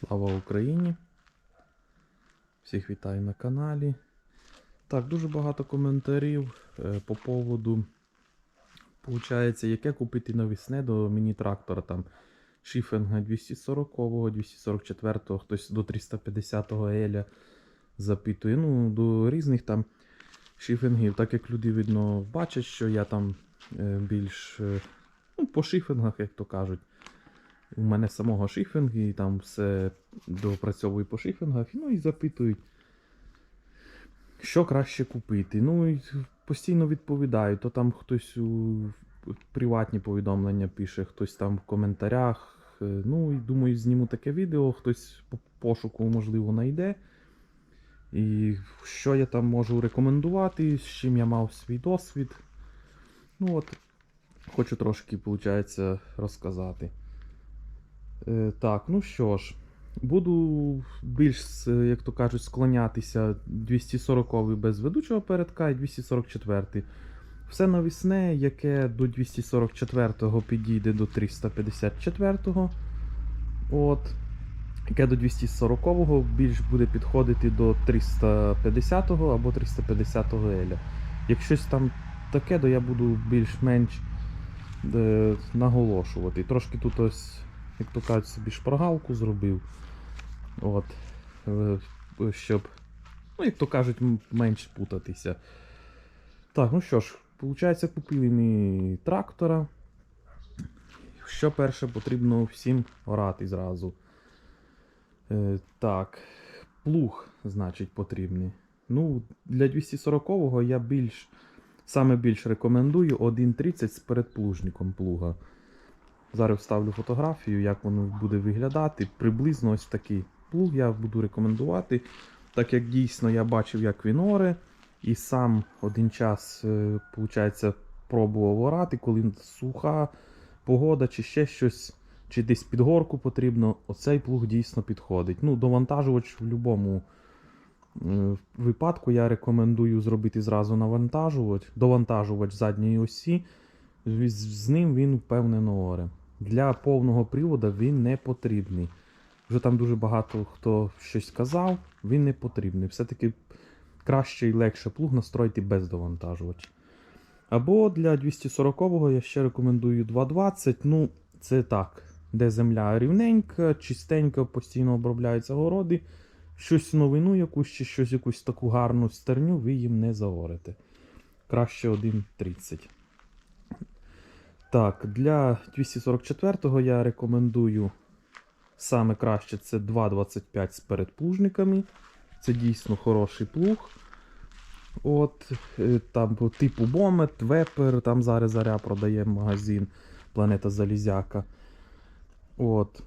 Слава Україні! Всіх вітаю на каналі. Так, дуже багато коментарів е, по поводу, получається, яке купити навісне до міні-трактора там Шіфенга 240-го, 244-го, хтось до 350-го Еля запитує. Ну, до різних там шіфенгів, так як люди, видно, бачать, що я там е, більш е, ну, по шіфенгах, як то кажуть. У мене самого шифінг, і там все допрацьовую по шифінгах, ну і запитують, що краще купити. Ну і постійно відповідаю, то там хтось у приватні повідомлення пише, хтось там в коментарях. Е, Ну і думаю, зніму таке відео, хтось по пошуку, можливо, знайде. І що я там можу рекомендувати, з чим я мав свій досвід. Ну от, хочу трошки, виходить, розказати. Е, так, ну що ж, буду більш, е, як то кажуть, склонятися 240-й без ведучого передка і 244. Все навісне, яке до 244-го підійде до 354. От. Яке до 240-го більш буде підходити до 350 або 350 Еля. Якщо щось там таке, то я буду більш-менш е, наголошувати. Трошки тут ось як то кажуть, собі шпаргалку зробив. От. е, Щоб, ну, як то кажуть, менш путатися. Так, ну що ж, виходить, купили ми трактора. Що перше потрібно всім орати зразу. Е, так, плуг, значить, потрібний. Ну, для 240-го я більш, саме більш рекомендую 1.30 з передплужником плуга. Зараз вставлю фотографію, як воно буде виглядати. Приблизно ось такий плуг я буду рекомендувати. Так як дійсно я бачив, як він оре, і сам один час, е, виходить, пробував орати, коли суха погода чи ще щось, чи десь під горку потрібно, оцей плуг дійсно підходить. Ну, довантажувач в будь-якому е, випадку я рекомендую зробити зразу навантажувач, довантажувач задньої осі. З ним він впевнено оре. Для повного приводу він не потрібний. Вже там дуже багато хто щось казав, він не потрібний. Все-таки краще і легше плуг настроїти без довантажувача. Або для 240-го я ще рекомендую 220. Ну, це так, де земля рівненька, чистенька, постійно обробляються городи. Щось новину якусь чи щось якусь таку гарну стерню, ви їм не заорете. Краще 1,30. Так, для 244-го я рекомендую саме краще це 2,25 з передплужниками. Це дійсно хороший плуг. От, е, там типу Бомет, Вепер, там зараз заря продає магазин Планета Залізяка. От.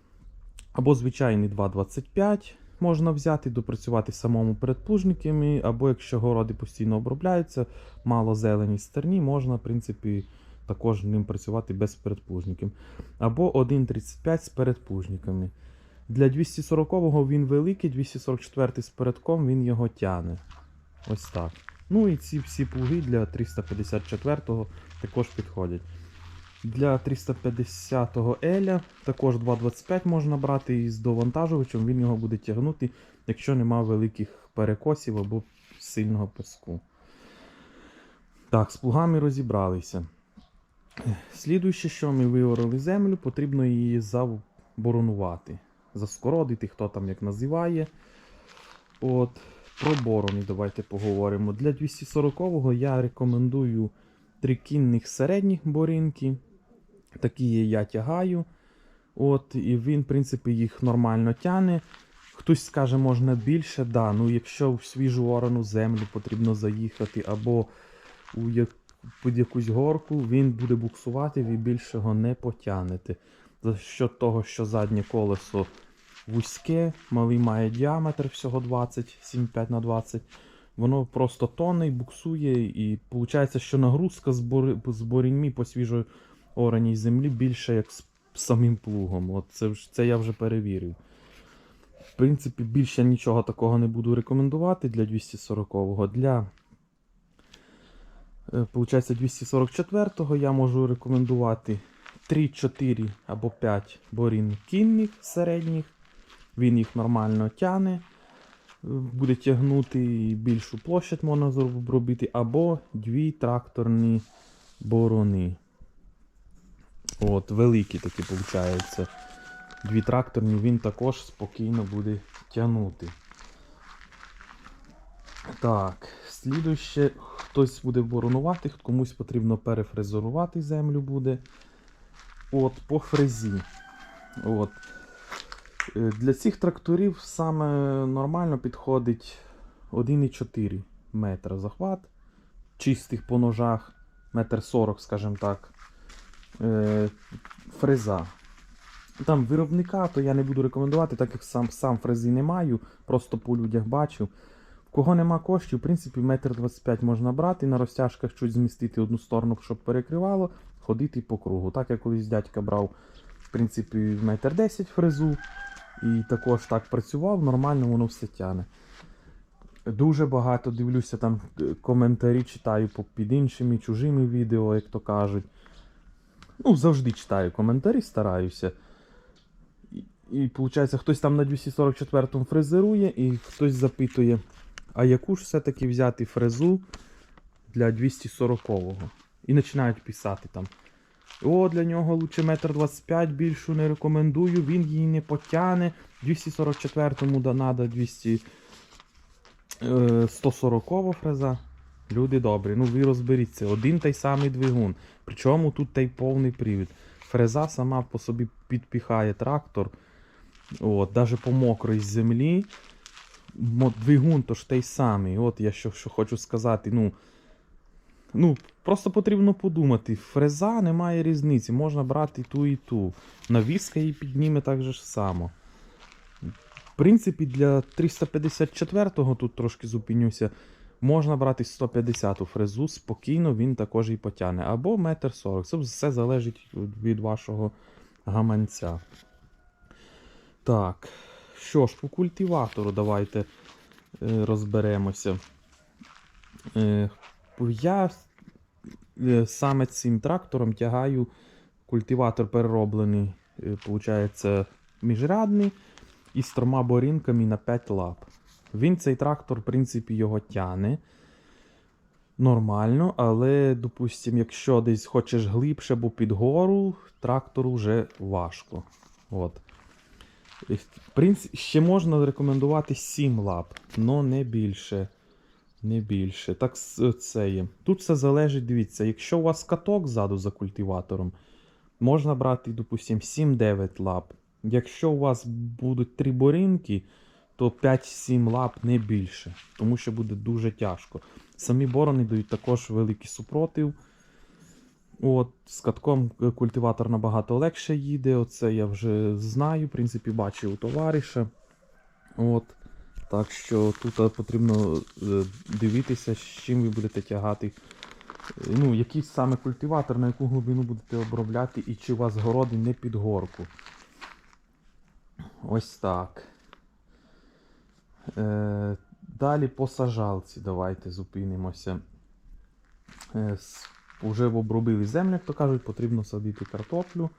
Або звичайний 2,25 можна взяти, допрацювати самому передплужниками, або якщо городи постійно обробляються, мало зелені стерні, можна, в принципі, також ним працювати без передплужників. Або 1,35 з передплужниками. Для 240-го він великий, 244 з передком він його тяне. Ось так. Ну і ці всі плуги для 354-го також підходять. Для 350-го Еля також 2,25 можна брати із довантажувачем, він його буде тягнути, якщо нема великих перекосів або сильного песку. Так, з плугами розібралися. Слідуюче, що ми виорали землю, потрібно її заборонувати. Заскородити, хто там як називає. От, Про борони давайте поговоримо. Для 240-го я рекомендую трикінних середніх боринки. Такі я тягаю. От, І він, в принципі, їх нормально тяне. Хтось скаже, можна більше, да, ну якщо в свіжу орану землю потрібно заїхати, або у як, під якусь горку, він буде буксувати, ви більше його не потягнете. За що того, що заднє колесо вузьке, малий має діаметр всього 20, 7,5 на 20. Воно просто тоне і буксує, і виходить, що нагрузка з, боріньми по свіжо ораній землі більше, як з самим плугом. От це, це я вже перевірив. В принципі, більше нічого такого не буду рекомендувати для 240-го. Для Получається, 244-го я можу рекомендувати 3, 4 або 5 борін кінних середніх. Він їх нормально тяне, е, буде тягнути і більшу площадь можна зробити, або дві тракторні борони. От, великі такі, виходить. Дві тракторні він також спокійно буде тягнути. Так, слідуще, хтось буде боронувати, комусь потрібно перефрезерувати землю буде. От, по фрезі. От. Е, Для цих тракторів саме нормально підходить 1,4 метра захват. Чистих по ножах, метр 40, скажімо так. Е, Фреза. Там виробника, то я не буду рекомендувати, так як сам, сам фрези не маю, просто по людях бачив. Кого нема коштів, в принципі, метр 25 можна брати, на розтяжках чуть змістити одну сторону, щоб перекривало, ходити по кругу. Так я колись дядька брав, в принципі, метр 10 фрезу. І також так працював, нормально воно все тяне. Дуже багато дивлюся там е, коментарі, читаю під іншими чужими відео, як то кажуть. Ну, завжди читаю коментарі, стараюся. І, і виходить, хтось там на 244 фрезерує, і хтось запитує, а яку ж все-таки взяти фрезу для 240-го. І починають писати там. О, для нього лучше метр 25 більшу не рекомендую, він її не потягне. 244-му да надо 200, е, 140 фреза. Люди добрі, ну ви розберіться, один той самий двигун. Причому тут той повний привід. Фреза сама по собі підпіхає трактор. От, Навіть по мокрій землі. Двигун то ж той самий. От я що, що хочу сказати. Ну, ну, просто потрібно подумати. Фреза немає різниці, можна брати ту і ту. Навіска її підніме так же ж само. В принципі, для 354-го тут трошки зупинюся. Можна брати 150-ту фрезу, спокійно він також і потягне. Або метр 40. Це все залежить від вашого гаманця. Так. Що ж, по культиватору давайте е, розберемося. Е, я е, саме цим трактором тягаю культиватор перероблений, получається, міжрядний і з трьома борінками на 5 лап. Він цей трактор, в принципі, його тяне нормально, але, допустим, якщо десь хочеш глибше або під гору, трактору вже важко. От. Ще можна рекомендувати 7 лап, але не більше. Не більше. Так це є. Тут все залежить, дивіться, якщо у вас каток ззаду за культиватором, можна брати, допустим, 7-9 лап. Якщо у вас будуть три боринки, то 5-7 лап не більше, тому що буде дуже тяжко. Самі борони дають також великий супротив. От, з катком е, культиватор набагато легше їде. Оце я вже знаю, в принципі, бачив у товариша. От. Так що тут е, потрібно е, дивитися, з чим ви будете тягати. Ну, який саме культиватор, на яку глибину будете обробляти, і чи у вас городи не під горку. Ось так. Далі по сажалці давайте зупинимося. Уже обробили землю, як то кажуть, потрібно садити картоплю.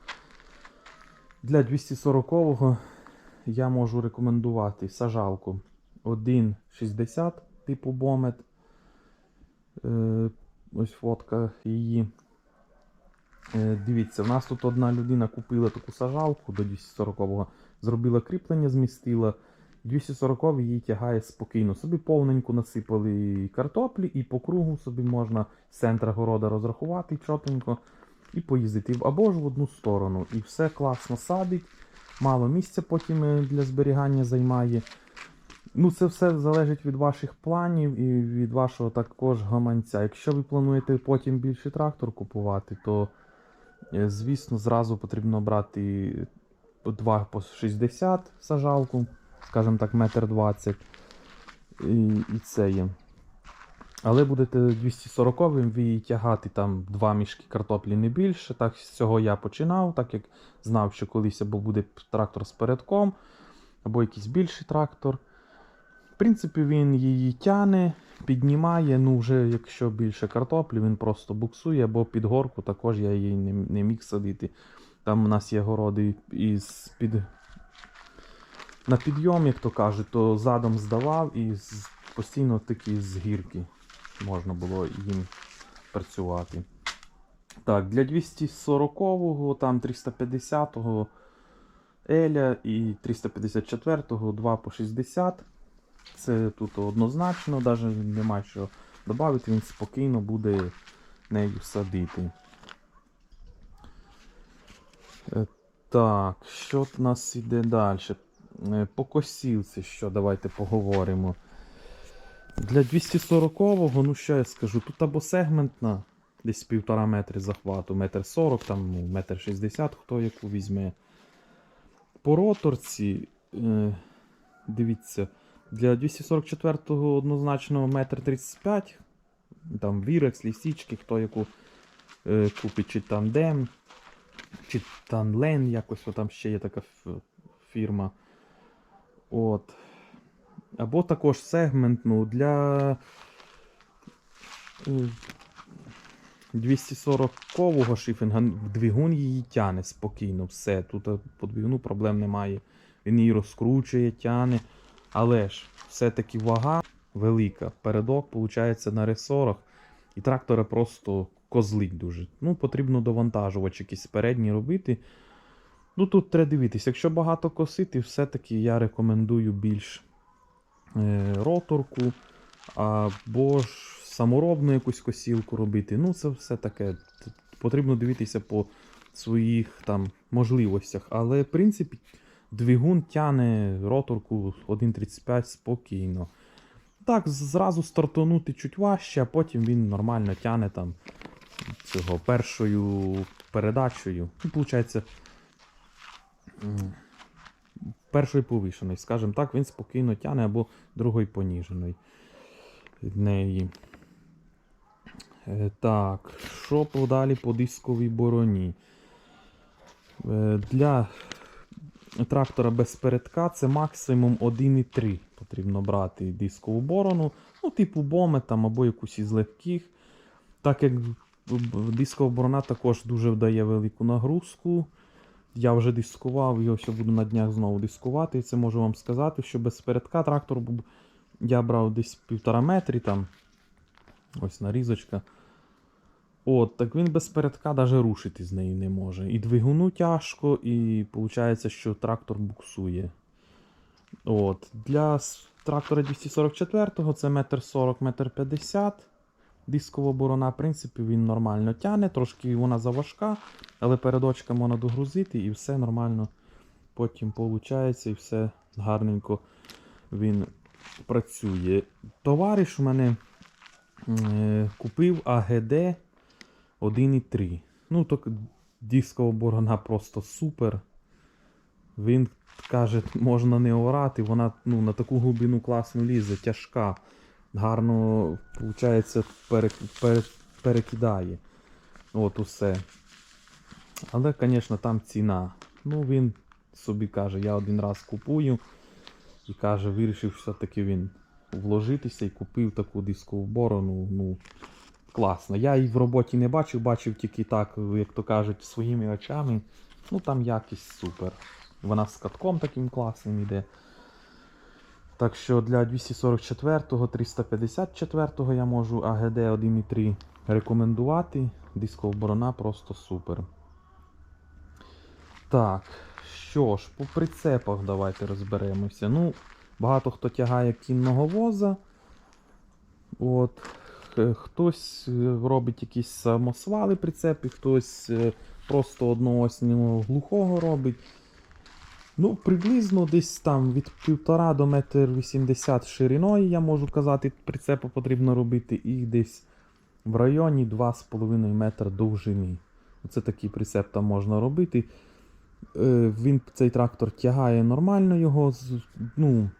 Для 240-го я можу рекомендувати сажалку 1,60 типу бомет. Е, ось фотка її. Е, дивіться, в нас тут одна людина купила таку сажалку до 240-го, зробила кріплення, змістила. 240 її тягає спокійно. Собі повненько насипали картоплі, і по кругу собі можна з центра города розрахувати чотенько і поїздити. Або ж в одну сторону. І все класно садить, мало місця потім е, для зберігання займає. Ну, це все залежить від ваших планів і від вашого також гаманця. Якщо ви плануєте потім більший трактор купувати, то, е, звісно, зразу потрібно брати 2 по 60 сажалку, скажімо так, метр 20. І, і це є. Але будете 240-м, ви її тягати там два мішки картоплі не більше. Так з цього я починав, так як знав, що колись або буде трактор з передком, або якийсь більший трактор. В принципі, він її тяне, піднімає. Ну, вже якщо більше картоплі, він просто буксує, або під горку також я її не, не міг садити. Там у нас є городи із під на підйом, як то кажуть, то задом здавав і постійно такі з гірки можна було їм працювати. Так, для 240-го, там 350-го Еля і 354-го 2 по 60. Це тут однозначно, навіть нема що додати, він спокійно буде нею садити. Е, Так, що в нас іде далі? Е, По косілці, що давайте поговоримо. Для 240-го, ну що я скажу, тут або сегментна, десь півтора метри захвату, метр 40, там ну, метр 60, хто яку візьме. По роторці, е, дивіться, для 244-го однозначно метр 35, там Вірекс, лісічки, хто яку е, купить, чи тандем, чи Танлен, якось там ще є така фірма. От. Або також сегмент, ну, для е, 240-кового шифінга двигун її тяне спокійно, все. Тут е, по двигуну проблем немає. Він її розкручує, тяне. Але ж все-таки вага велика. Передок, виходить, на ресорах. І трактора просто козлить дуже. Ну, потрібно довантажувач якийсь передній робити. Ну, тут треба дивитися. Якщо багато косити, все-таки я рекомендую більш е, роторку, або ж саморобну якусь косілку робити. Ну, це все таке. Потрібно дивитися по своїх там можливостях. Але, в принципі, двигун тяне роторку 1.35 спокійно. Так, зразу стартанути чуть важче, а потім він нормально тяне там цього першою передачею. Ну, виходить, першої повишеної, скажімо так, він спокійно тяне або другої поніженої неї. Е, Так, що подалі по дисковій бороні? Е, Для трактора без передка це максимум 1,3 потрібно брати дискову борону. Ну, типу боми там або якусь із легких. Так як дискова борона також дуже вдає велику нагрузку. Я вже дискував, його ще буду на днях знову дискувати. І це можу вам сказати, що без передка трактор був. Я брав десь півтора метрі там. Ось нарізочка. От, так він без передка навіть рушити з нею не може. І двигуну тяжко, і виходить, що трактор буксує. От, Для трактора 244-го це 1,40 метр 50 Дискова борона, в принципі, він нормально тяне, трошки вона заважка, але передочка можна догрузити і все нормально потім виходить, і все гарненько він працює. Товариш у мене е, купив АГД 1.3. Ну, то дискова борона просто супер. Він каже, можна не орати, вона ну, на таку глибину класно лізе, тяжка. Гарно, виходить, пере, пере, перекидає. От усе. Але, звісно, там ціна. Ну, він собі каже, я один раз купую. І каже, вирішив все-таки він вложитися і купив таку дискову борону. Ну, класно. Я її в роботі не бачив, бачив тільки так, як то кажуть, своїми очами. Ну там якість супер. Вона з катком таким класним іде. Так що для 244-го, 354-го я можу АГД 1.3 рекомендувати. Дискова борона просто супер. Так, що ж, по прицепах давайте розберемося. Ну, багато хто тягає кінного воза. От. Хтось е, робить якісь самосвали прицепи, хтось е, просто одноосного глухого робить. Ну, приблизно десь там від 1,5 до 1,80 м шириною, я можу казати, прицепу потрібно робити, і десь в районі 2,5 метра довжини. Оце такий прицеп там можна робити. Е, Він цей трактор тягає нормально його. Ну,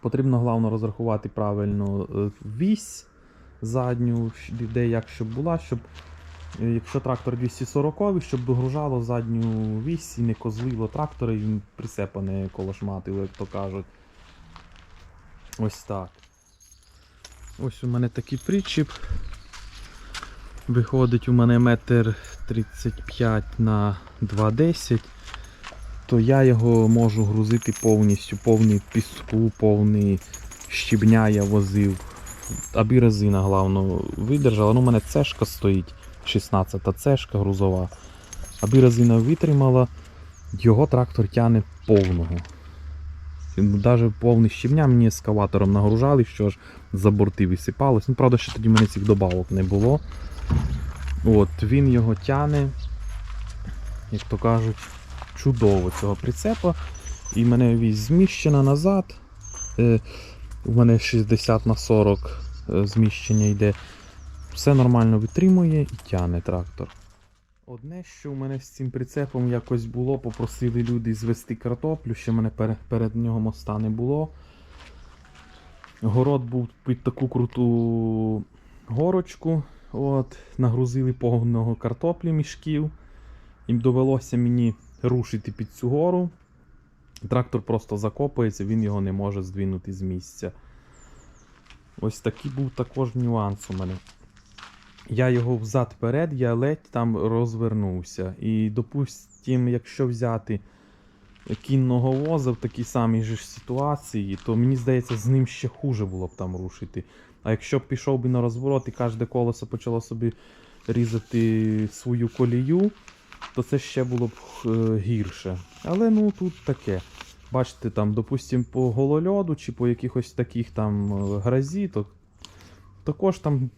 потрібно головне розрахувати правильно е, вісь задню, де як щоб була, щоб якщо трактор 240, щоб догружало задню вісь не козлило трактора, і він прицепа не колошматило, як то кажуть. Ось так. Ось у мене такий причіп. Виходить у мене метр 35 на 2,10. то я його можу грузити повністю, повний піску, повний щебня я возив. Аби резина, головно, видержала. Ну, у мене цешка стоїть, 16-та цешка грузова. Аби резина витримала, його трактор тягне повного. Навіть повний щебня мені ескаватором нагружали, що ж за борти висипалось. Ну, правда, ще тоді мене цих добавок не було. От, він його тягне, як то кажуть, чудово цього прицепа. І мене вісь зміщена назад. Е, у мене 60 на 40 е, зміщення йде. Все нормально витримує і тягне трактор. Одне, що у мене з цим прицепом якось було, попросили люди звести картоплю, ще в мене перед нього моста не було. Город був під таку круту горочку. От, нагрузили повного картоплі мішків. Їм довелося мені рушити під цю гору. Трактор просто закопується, він його не може здвинути з місця. Ось такий був також нюанс у мене. Я його взад-перед, я ледь там розвернувся. І, допустим, якщо взяти кінного воза в такій самій же ситуації, то мені здається, з ним ще хуже було б там рушити. А якщо б пішов би на розворот і кожне колесо почало собі різати свою колію, то це ще було б е, гірше. Але ну тут таке. Бачите, там, допустим, по голольоду чи по якихось таких там е, грозі, то також там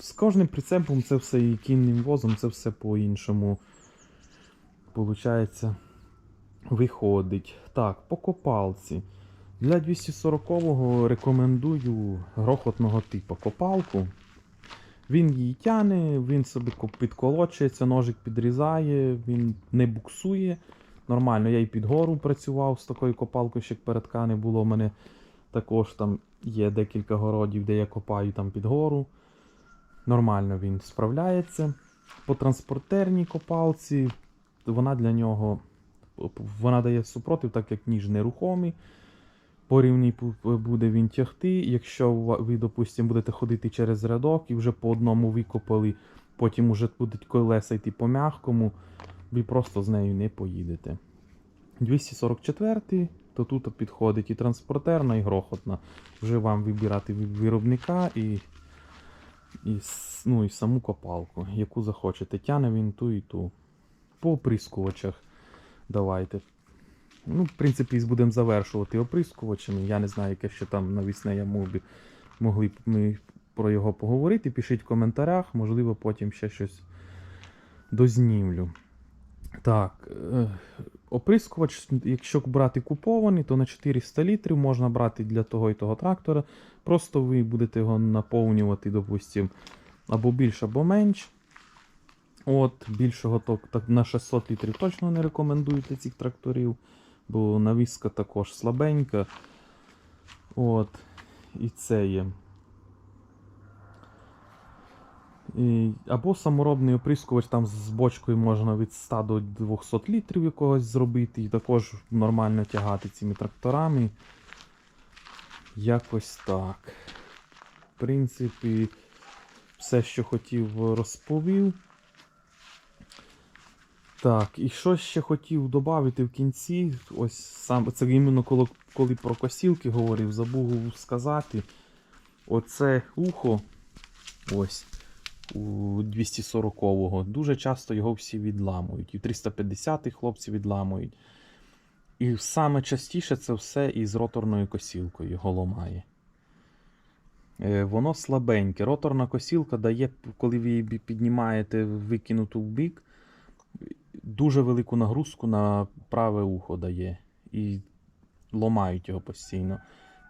з кожним прицепом це все і кінним возом, це все по-іншому. Получається, виходить. Так, по копалці. Для 240-го рекомендую грохотного типу копалку. Він її тяне, він собі підколочується, ножик підрізає, він не буксує. Нормально, я і під гору працював з такою копалкою, ще передка не було. У мене також там є декілька городів, де я копаю там під гору. Нормально він справляється. По транспортерній копалці вона для нього вона дає супротив, так як ніж нерухомий. По рівні буде він тягти. Якщо ви, допустимо, будете ходити через рядок і вже по одному викопали, потім вже будуть колеса йти по м'якому, ви просто з нею не поїдете. 244 то тут підходить і транспортерна, і грохотна. Вже вам вибирати виробника і, і, ну, і саму копалку, яку захочете. Тяне він ту і ту. По оприскувачах давайте. Ну, в принципі, будемо завершувати оприскувачами. Я не знаю, яке ще там навісне я мог могли б ми про його поговорити. Пишіть в коментарях, можливо, потім ще щось дознімлю. Так, е, оприскувач, якщо брати купований, то на 400 літрів можна брати для того і того трактора. Просто ви будете його наповнювати, допустим, або більше, або менш. От, більшого так, на 600 літрів точно не рекомендую для цих тракторів, бо навіска також слабенька. От, і це є. І, або саморобний оприскувач там з бочкою можна від 100 до 200 літрів якогось зробити, і також нормально тягати цими тракторами. Якось так. В принципі, все, що хотів, розповів. Так, і що ще хотів додати в кінці, ось сам це іменно коли, коли про косілки говорив, забув сказати. Оце ухо, ось у 240-го. Дуже часто його всі відламують. І в 350-х хлопці відламують. І саме частіше це все із роторною косілкою його ломає. Е, Воно слабеньке. Роторна косілка дає, коли ви її піднімаєте викинуту в бік, дуже велику нагрузку на праве ухо дає. І ломають його постійно.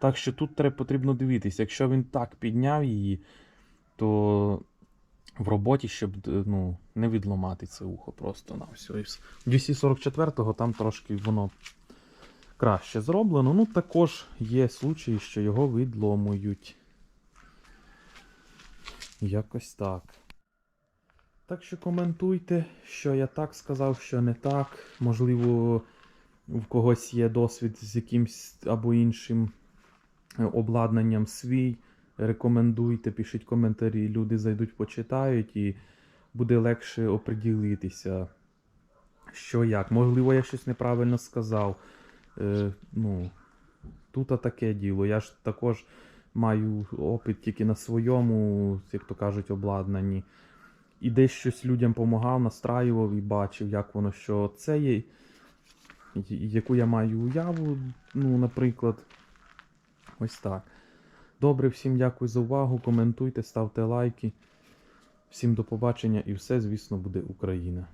Так що тут треба потрібно дивитися. Якщо він так підняв її, то в роботі, щоб е, ну, не відломати це ухо просто на все. 244-го там трошки воно краще зроблено. Ну, також є случаї, що його відломують. Якось так. Так що коментуйте, що я так сказав, що не так. Можливо, в когось є досвід з якимсь або іншим е, обладнанням свій. Рекомендуйте, пишіть коментарі, люди зайдуть, почитають і буде легше оприділитися, що як. Можливо, я щось неправильно сказав. Е, ну, тут таке діло. Я ж також маю опит тільки на своєму, як то кажуть, обладнанні. І десь щось людям допомагав, настраював і бачив, як воно що це є. Яку я маю уяву, ну, наприклад. Ось так. Добре, всім дякую за увагу. Коментуйте, ставте лайки. Всім до побачення і все, звісно, буде Україна.